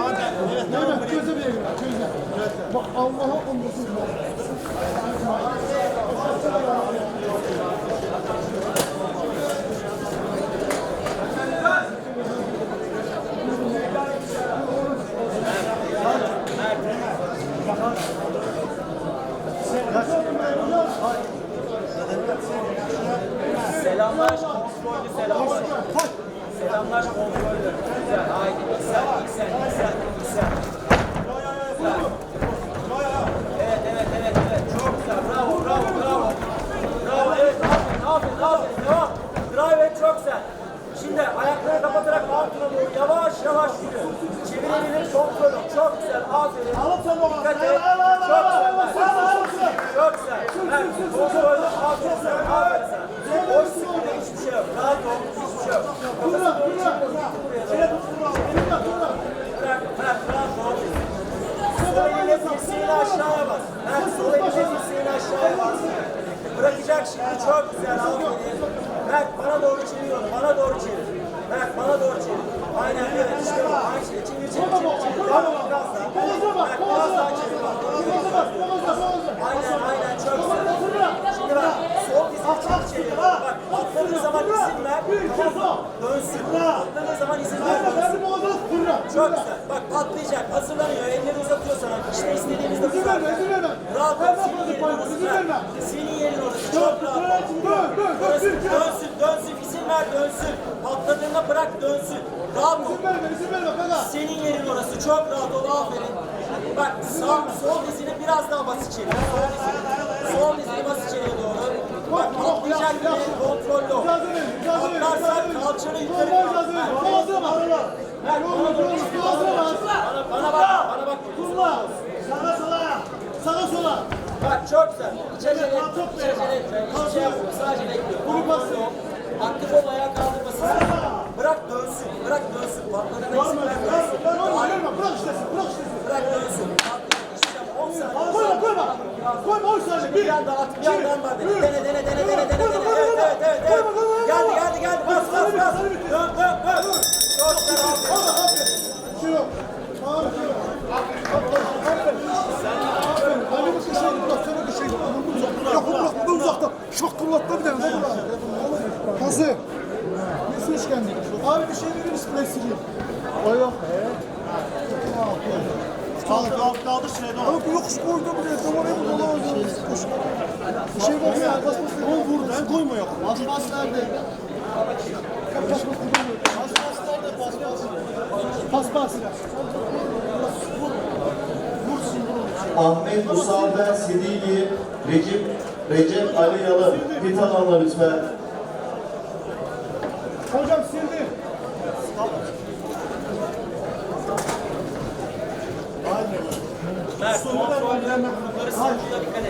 Evet, göze bir evine, göze. Bak Allah'a olmasın. Selamlaş, kontrollü selamlaş. Selamlaş, kontrollü. Güzel, haydi. İksen, iksen, iksen, iksen. Güzel. Evet, evet, evet, evet. Çok güzel. Bravo, bravo, bravo. Bravo, evet. Aferin, aferin, aferin. Devam. Drive et, çok güzel. Şimdi ayakları kapatarak altına doğru yavaş yürü. Çevirebilir, kontrol ol. Çok güzel, aferin. Dikkat et. Çok güzel. Çok güzel. Evet, kontrollü, aferin sana, aferin sana. Boş sıkıntı hiçbir şey yok. Rahat ol, hiçbir şey yok. Doğru çevir. Bırak, bırak, rahat ol. Sol eliyle dirseğini aşağıya bas. Evet, sol eliyle dirseğini aşağıya bas. Bırakacak şimdi çok güzel. Aferin. Mert bana doğru çevir onu, bana doğru çevir. Dönsün. Atladığı zaman izin ver. Dönsün. Çok güzel. Bak patlayacak. Hazırlanıyor. Elleri uzatıyor sana. İşte istediğimizde bu zaten. Rahat ol. Senin yerin orası. Senin yerin orası. Çok rahat ol. Dönsün, dönsün, dönsün. Ver dönsün. Patladığında bırak dönsün. Rahat ol. Senin yerin orası. Çok rahat ol. Aferin. Bak sağ, sol dizini biraz daha bas içeri. Sol dizini. Sol dizini bas içeriye doğru. Bak patlayacak diye kontrollü ol. Patlarsan kalçanı yukarı kaldır. Ver, bana doğru. Bana, bana bak, bana bak. Sağa sola, sağa sola. Bak çok güzel. Acele etme. Hiçbir şey yapma. Sadece bekle. Bunu basıyor. Aktif ol ayağa kaldırmasın. Bırak dönsün. Bırak dönsün. Patladığına izin ver dönsün. Bırak işlesin, bırak işlesin. Bırak dönsün. Patlayacak. İşte 10 saniye. Koyma, koyma. Koyma, on saniye. Bir yandan at, bir yandan var. Dene, dene, dene, dene, dene, dene. Evet, evet, evet, evet. Geldi, geldi, geldi. Bas, bas, bas. Dön, dön, dön. Çok güzel. aferin. Şey yok. Ağır, şey yok. Aferin. Ali bu kışaydı, bırak sana kışaydı. Yok, bırak, bu da uzakta. Şok kullatma bir tane. Nasıl? Nasıl iş geldi? Abi bir şey verir misin? Ben sileyim. O yok. Kaldı, kaldı, kaldı şeyden. Ama bu yokuş koydu buraya. Tamam, hep dolu oldu. Bir şey var ya. Bas bas. O vurdu. Ben koyma yok. Bas bas nerede? Bas bas Bas bas nerede? Bas bas. Pas pas. Ahmet Musaver Sidigi, Recep, Recep Ali Yalın. Bir tamamla lütfen. Hocam sildi. Mert, kontrollü. Yukarı sıkıya dikkat et. sana.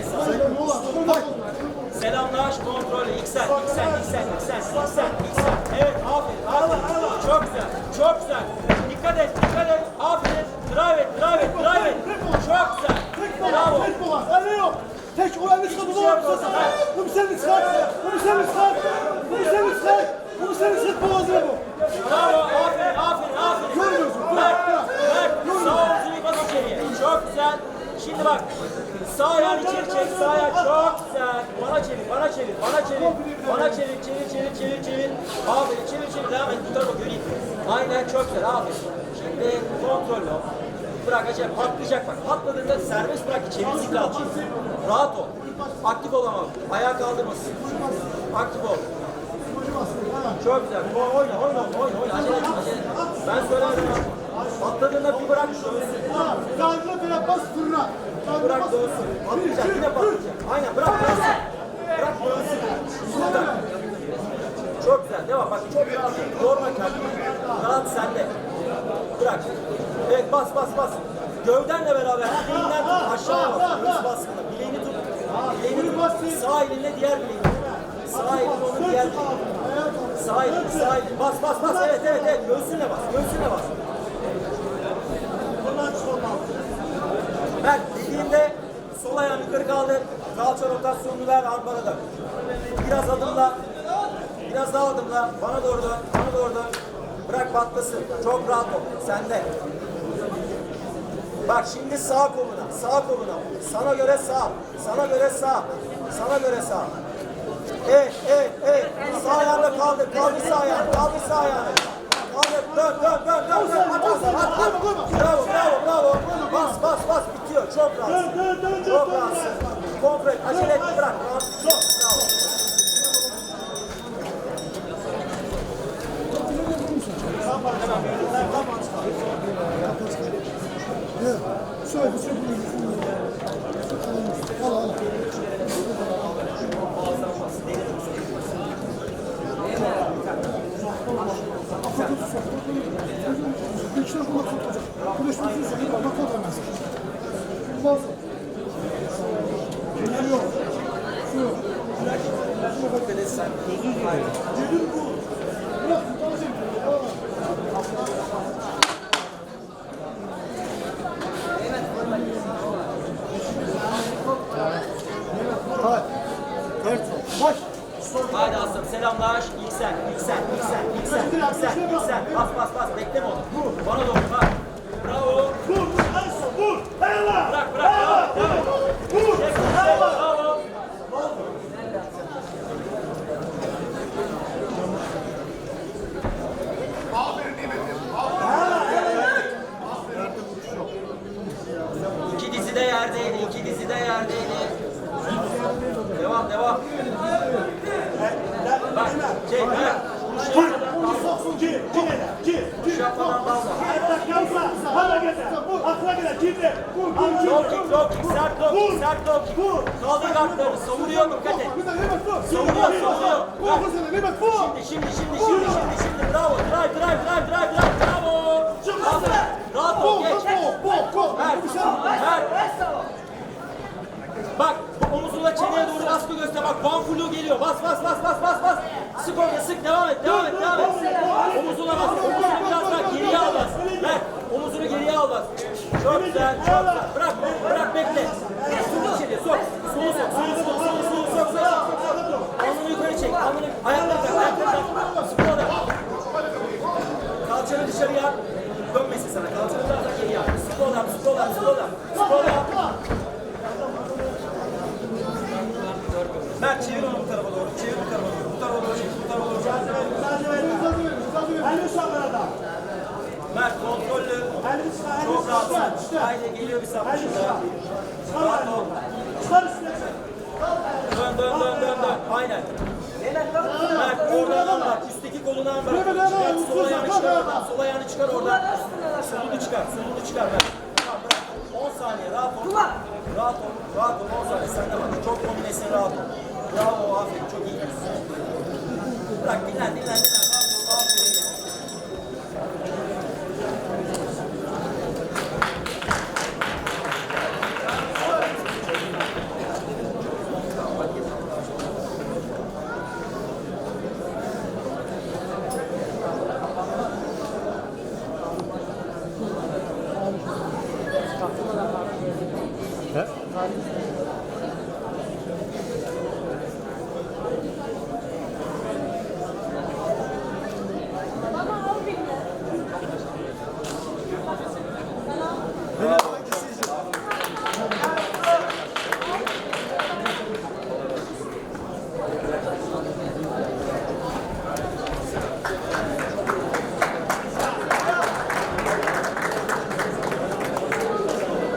Selamlaş, kontrolü. İksen, iksen, iksen, iksen, iksen, iksen. Evet, aferin, aferin. Çok güzel, çok güzel. Dikkat et, dikkat et. Aferin. Drive et, drive et, drive et. Çok güzel. Bravo. Tek bu var. Öyle yok. Tek o elini çıkardı. şey yok orada. Bu bir senin sıkart. Bu bir senin sıkart. Bu bir senin sıkart. Bu bir senin sıkart boğazına bu. Bravo, aferin, aferin, aferin. Görmüyorsun. Mert, Mert, sağ omzunu bas içeriye. Çok güzel. Şimdi bak, sağ ayak çok güzel. Bana çevir, bana çevir, bana çevir. Bana çevir, çevir, çevir, çevir, çevir. Aferin, çevir, çevir, devam et. Bu tarafa göreyim. Aynen, çok güzel, aferin. Şimdi kontrollü ol. Bırak acaba patlayacak bak. Patladığında serbest bırak ki çevirsin kalçayı. Rahat ol. Aktif ol ama. Ayağa kaldırmasın. Aktif ol. Çok güzel. Oyna, oyna, oyna, oyna. Acele etme, acele etme. Ben söylemedim ya. Patladığında bir bırak dönsün. Kaldırma böyle bas. Kaldırma Bırak bas. dönsün. Patlayacak, yine patlayacak. Aynen, bırak dönsün. Bırak dönsün. Şurada. Çok güzel, devam. Bak çok rahat. Yorma kendini. Rahat sende. Bırak. Evet, bas, bas, bas. Gövdenle beraber bileğinden tut. Aşağıya bas. Göğüs baskını. Bileğini tut. Bileğini tut. Sağ elinle diğer bileğini. Sağ elin onun diğer bileğini. Sağ elin, sağ elin. Bas, bas, bas. Evet, evet, evet. Göğsünle bas. Göğsünle bas. Mert dediğinde sol ayağını yukarı kaldır. Kalça rotasyonunu ver arpana dön. Biraz adımla. Biraz daha adımla. Bana doğru dön. Bana doğru dön. Bırak patlasın. Çok rahat ol. Sende. Bak şimdi sağ koluna, sağ koluna. Sana göre sağ, sana göre sağ, sana göre sağ. Evet, evet, evet. Sağ ayağını kaldır, kaldır sağ ayağını, kaldır sağ ayağını. Kaldır, dön, dön, dön, dön, dön. At. Bravo, bravo, bravo. Bas, bas, bas. Bitiyor. Çok rahatsın. Çok rahatsın. Kontrol, acele et, bırak. Rahat. Çok, bravo. Söyle, söyle. Al, al. Güçlü kulak tutacak. Konuşmasını söyle, bak o demez. Olmaz. Yok. Şu. Cedil bu. Bırak, tutacak. Hayır. Dört. Baş. Haydi aslanım selamlaş. İlk sen, ilk sen, ilk sen, ilk sen, ilk sen, ilk sen. Bas bas bas bekleme onu. Bana doğru bak. Bravo. Vur, vur, en son vur. Helal. Bırak bırak. Bravo. Bravo. Vur. Çek, çek, Bravo. İki dizi de yerdeydi, iki dizi de yerdeydi. Devam, devam. Bak, çek, bak. Vur. Soksun gir, gir hele, gir, gir. Şapadan dalma. Ayak yapma, hala gezer. Akla gezer, gir de. Vur, vur, vur. Sert kick, sert kick. Vur. Kaldır kartlarını, savuruyor, dikkat et. Savuruyor, savuruyor. Şimdi, şimdi, şimdi, şimdi, şimdi, şimdi. Bravo. Drive, drive, drive, drive, drive. Bravo. Aferin. Rahat ol, geç. Ver, şey ver. Bak, omuzunla çeneye doğru baskı göster. Bak, one flu geliyor. Bas, bas, bas, bas, bas, bas. Sık orada, sık. Devam et, devam et, devam et. Omuzuna bas. Omuzunu biraz daha geriye al bas. Ver. Omuzunu geriye al bas. Çok güzel, çok güzel. Bırak, bırak, bekle. Sok içeri, sok. Solu sok, solu sok, solu solu sok, sok, sok. Alnını yukarı çek, alnını, ayakları tak, ayakları tak. Sık orada. Kalçanı dışarıya at. Dönmesin sana. Kalçanı biraz daha geriye at. Sık oradan, sık oradan, sık oradan. Sık oradan. Mert çevir onu bu tarafa doğru. Çevir bu tarafa doğru. Bu tarafa doğru çevir. Bu tarafa doğru çevir. Elini sağlara Mert kontrollü. Elini sağ. rahatsın. Haydi geliyor bir daha. sağ. Rahat ol. Çıkar üstüne. Dön dön dön dön dön. Aynen. Mert oradan bak. Üstteki kolundan bak. Çıkar. Sol ayağını çıkar oradan. Sol ayağını çıkar oradan. Solunu çıkar. Solunu çıkar. Mert. Tamam bırak. 10 saniye rahat ol. Rahat ol. Rahat ol. 10 saniye. Sen de bak. Çok kombinesin rahat ol. Bravo. Aferin. Çok iyi. Bırak dinlen dinlen dinlen. Amém.